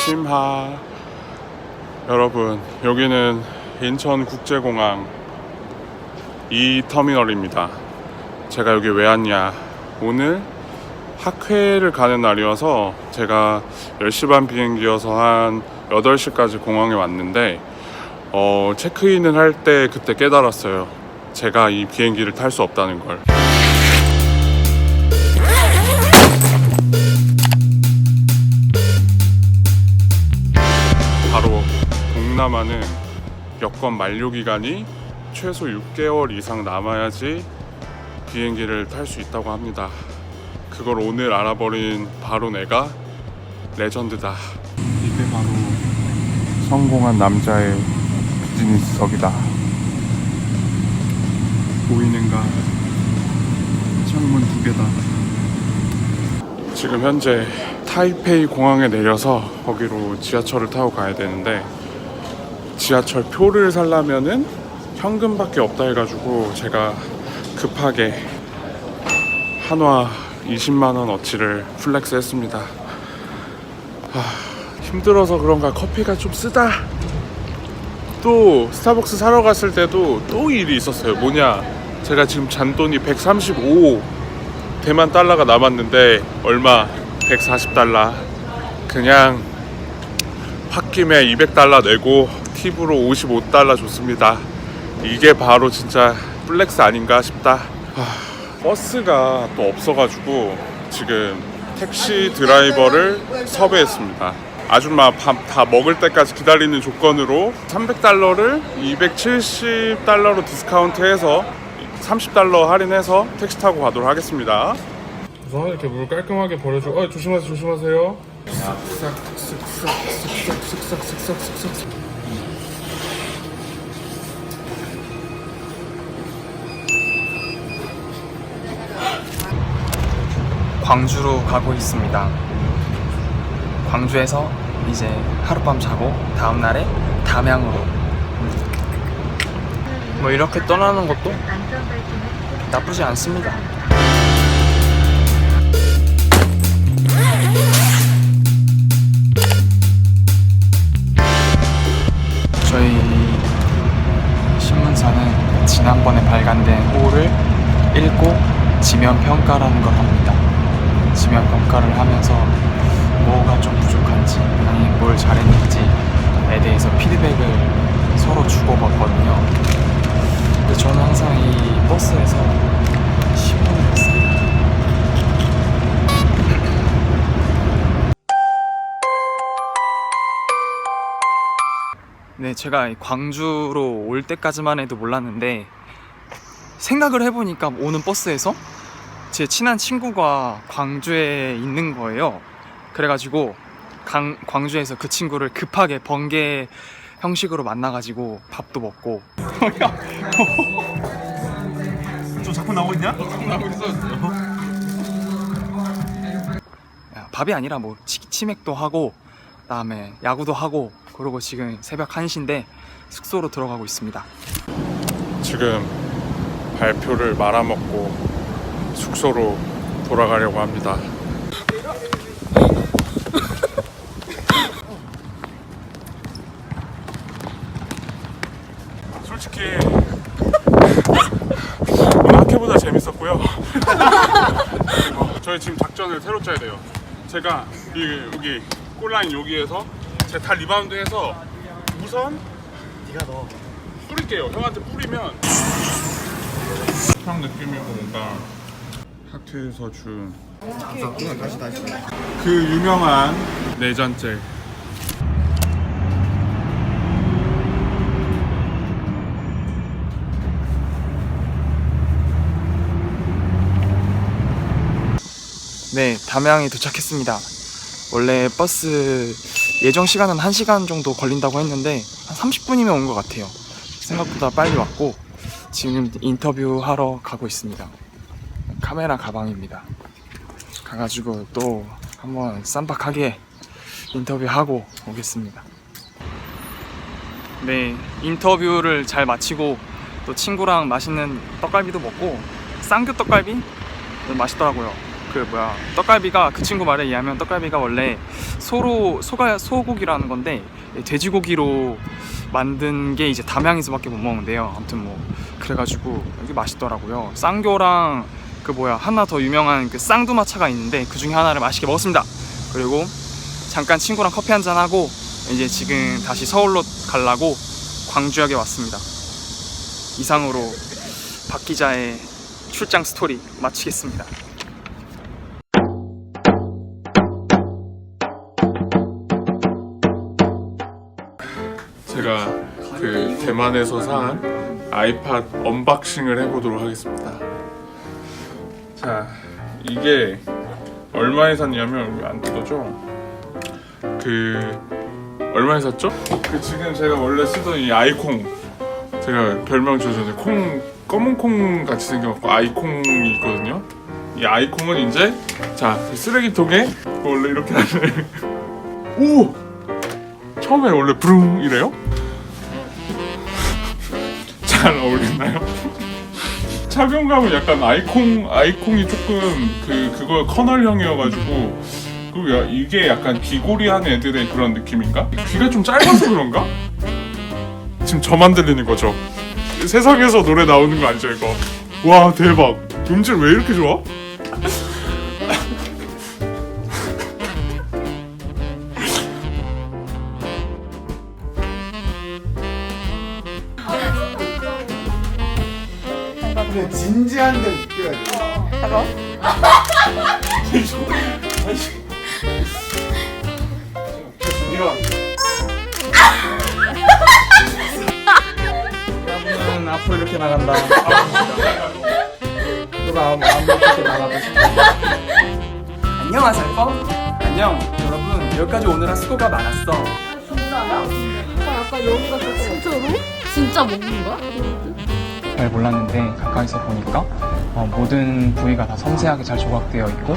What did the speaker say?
심하. 여러분 여기는 인천국제공항 이 터미널입니다. 제가 여기 왜 왔냐? 오늘 학회를 가는 날이어서 제가 10시 반 비행기여서 한 8시까지 공항에 왔는데 어, 체크인을 할 때 그때 깨달았어요. 제가 이 비행기를 탈 수 없다는 걸 동남아는 여권 만료 기간이 최소 6개월 이상 남아야지 비행기를 탈 수 있다고 합니다. 그걸 오늘 알아버린 바로 내가 레전드다. 이게 바로 성공한 남자의 비즈니스석이다. 보이는가? 창문 두 개다. 지금 현재 타이페이 공항에 내려서 거기로 지하철을 타고 가야 되는데 지하철 표를 살려면은 현금밖에 없다 해가지고 제가 급하게 한화 20만 원 어치를 플렉스 했습니다. 아, 힘들어서 그런가 커피가 좀 쓰다. 또 스타벅스 사러 갔을 때도 또 일이 있었어요. 뭐냐? 제가 지금 잔돈이 135 대만 달러가 남았는데 얼마? 140달러. 그냥 홧김에 200달러 내고 팁으로 55달러 줬습니다. 이게 바로 진짜 플렉스 아닌가 싶다. 하, 버스가 또 없어가지고 지금 택시 드라이버를 섭외했습니다. 아줌마 밥 다 먹을 때까지 기다리는 조건으로 300달러를 270달러로 디스카운트해서 30달러 할인해서 택시 타고 가도록 하겠습니다. 우선 이렇게 물 깔끔하게 버려주고 어, 조심하세요 조심하세요 광주로 가고 있습니다. 광주에서 이제 하룻밤 자고 다음 날에 담양으로 뭐 이렇게 떠나는 것도 나쁘지 않습니다. 저희 신문사는 지난번에 발간된 호를 읽고 지면 평가라는 걸 합니다. 지면 평가를 하면서 뭐가 좀 부족한지 아니 뭘 잘했는지에 대해서 피드백을 서로 주고받거든요. 근데 저는 항상 이 버스에서 신문을 했어요. 네, 제가 이 광주로 올 때까지만 해도 몰랐는데 생각을 해보니까 오는 버스에서 제 친한 친구가 광주에 있는 거예요. 그래가지고 강, 광주에서 그 친구를 급하게 번개 형식으로 만나가지고 밥도 먹고 좀 작품 나오고 있냐? 야, 밥이 아니라 뭐 치, 치맥도 하고 그다음에 야구도 하고 그러고 지금 새벽 1시인데 숙소로 들어가고 있습니다. 지금 발표를 말아먹고 숙소로 돌아가려고 합니다. 솔직히 오늘 학회보다 재밌었고요. 어, 저희 지금 작전을 새로 짜야 돼요. 제가 이, 여기 골라인 여기에서 제가 다 리바운드해서 우선 네가 너 뿌릴게요. 형한테 뿌리면 형 느낌이 뭔가 학교에서 준그 다시 다시 유명한 내전제 네, 담양에 도착했습니다. 원래 버스 예정 시간은 1시간 정도 걸린다고 했는데 한 30분이면 온 것 같아요. 생각보다 빨리 왔고 지금 인터뷰 하러 가고 있습니다. 카메라 가방입니다. 가가지고 또 한번 쌈박하게 인터뷰하고 오겠습니다. 네, 인터뷰를 잘 마치고 또 친구랑 맛있는 떡갈비도 먹고 쌍교 떡갈비 맛있더라고요. 그 뭐야 떡갈비가 그 친구 말에 의하면 떡갈비가 원래 소로 소가 소고기라는 건데 돼지고기로 만든 게 이제 담양에서밖에 못 먹는데요. 아무튼 뭐 그래가지고 여기 맛있더라고요. 쌍교랑 그 뭐야 하나 더 유명한 그 쌍두마차가 있는데 그 중에 하나를 맛있게 먹었습니다. 그리고 잠깐 친구랑 커피 한 잔 하고 이제 지금 다시 서울로 가려고 광주역에 왔습니다. 이상으로 박 기자의 출장 스토리 마치겠습니다. 제가 그 대만에서 산 아이팟 언박싱을 해보도록 하겠습니다. 자, 이게 얼마에 샀냐면 여기 안 뜯어져. 그 얼마에 샀죠? 그 지금 제가 원래 쓰던 이 아이콩 제가 별명 줘줬는데 콩 검은 콩 같이 생겨갖고 아이콩이 있거든요. 이 아이콩은 이제 자그 쓰레기통에 원래 이렇게 하는 오 처음에 원래 부릉 이래요? 잘 어울리나요? 착용감은 약간 아이콩 아이콩이 조금 그 그거 커널형이어가지고 그 야, 이게 약간 귀고리한 애들의 그런 느낌인가? 귀가 좀 짧아서 그런가? 지금 저만 들리는 거죠? 세상에서 노래 나오는 거 아니죠 이거? 와 대박 음질 왜 이렇게 좋아? 진지한 데 웃겨야 돼. 여러분 앞으로 이렇게 나간다. 누가 아무 이렇게 나가고 싶어. 안녕하세요. 안녕 여러분 여기까지 오느라 수고가 많았어. 진짜야? 아, 약간 여기가 좀 진짜로? 진짜 먹는 거야? 잘 몰랐는데 가까이서 보니까 어, 모든 부위가 다 섬세하게 잘 조각되어 있고